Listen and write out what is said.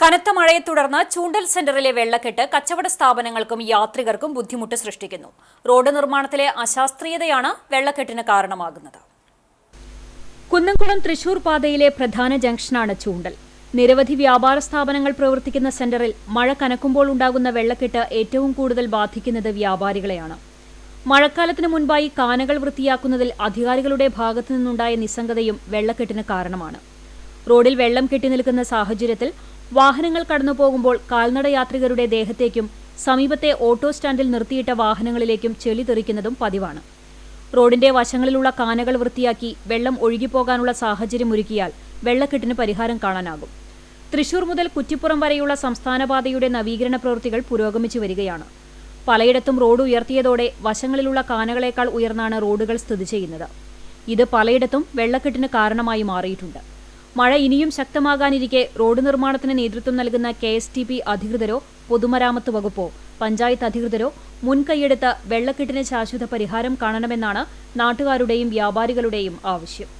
കനത്ത മഴയെ തുടർന്ന് ചൂണ്ടൽ സെന്ററിലെ വെള്ളക്കെട്ട് കച്ചവട സ്ഥാപനങ്ങൾക്കും യാത്രികർക്കും ബുദ്ധിമുട്ട് സൃഷ്ടിക്കുന്നു. റോഡ് നിർമ്മാണത്തിലെ അശാസ്ത്രീയതയാണ് വെള്ളക്കെട്ടിന് കാരണമാകുന്നത്. കുന്നംകുളം തൃശൂർ പാതയിലെ പ്രധാന ജംഗ്ഷനാണ് ചൂണ്ടൽ. നിരവധി വ്യാപാര സ്ഥാപനങ്ങൾ പ്രവർത്തിക്കുന്ന സെന്ററിൽ മഴ കനക്കുമ്പോൾ ഉണ്ടാകുന്ന വെള്ളക്കെട്ട് ഏറ്റവും കൂടുതൽ ബാധിക്കുന്നത് വ്യാപാരികളെയാണ്. മഴക്കാലത്തിന് മുൻപായി കാനകൾ വൃത്തിയാക്കുന്നതിൽ അധികാരികളുടെ ഭാഗത്തു നിന്നുണ്ടായ നിസ്സംഗതയും വെള്ളക്കെട്ടിന് കാരണമാണ്. റോഡിൽ വെള്ളം കെട്ടി നിൽക്കുന്ന സാഹചര്യത്തിൽ വാഹനങ്ങൾ കടന്നു പോകുമ്പോൾ കാൽനട യാത്രികരുടെ ദേഹത്തേക്കും സമീപത്തെ ഓട്ടോ സ്റ്റാൻഡിൽ നിർത്തിയിട്ട വാഹനങ്ങളിലേക്കും ചെളി തെറിക്കുന്നതും പതിവാണ്. റോഡിന്റെ വശങ്ങളിലുള്ള കാനകൾ വൃത്തിയാക്കി വെള്ളം ഒഴുകിപ്പോകാനുള്ള സാഹചര്യമൊരുക്കിയാൽ വെള്ളക്കെട്ടിന് പരിഹാരം കാണാനാകും. തൃശൂർ മുതൽ കുറ്റിപ്പുറം വരെയുള്ള സംസ്ഥാനപാതയുടെ നവീകരണ പ്രവൃത്തികൾ പുരോഗമിച്ചു വരികയാണ്. പലയിടത്തും റോഡ് ഉയർത്തിയതോടെ വശങ്ങളിലുള്ള കാനകളേക്കാൾ ഉയർന്നാണ് റോഡുകൾ സ്ഥിതി ചെയ്യുന്നത്. ഇത് പലയിടത്തും വെള്ളക്കെട്ടിന് കാരണമായി മാറിയിട്ടുണ്ട്. മഴ ഇനിയും ശക്തമാകാനിരിക്കെ റോഡ് നിർമ്മാണത്തിന് നേതൃത്വം നൽകുന്ന കെ എസ് ടി പി അധികൃതരോ പൊതുമരാമത്ത് വകുപ്പോ പഞ്ചായത്ത് അധികൃതരോ മുൻകൈയെടുത്ത് വെള്ളക്കെട്ടിന് ശാശ്വത പരിഹാരം കാണണമെന്നാണ് നാട്ടുകാരുടെയും വ്യാപാരികളുടെയും ആവശ്യം.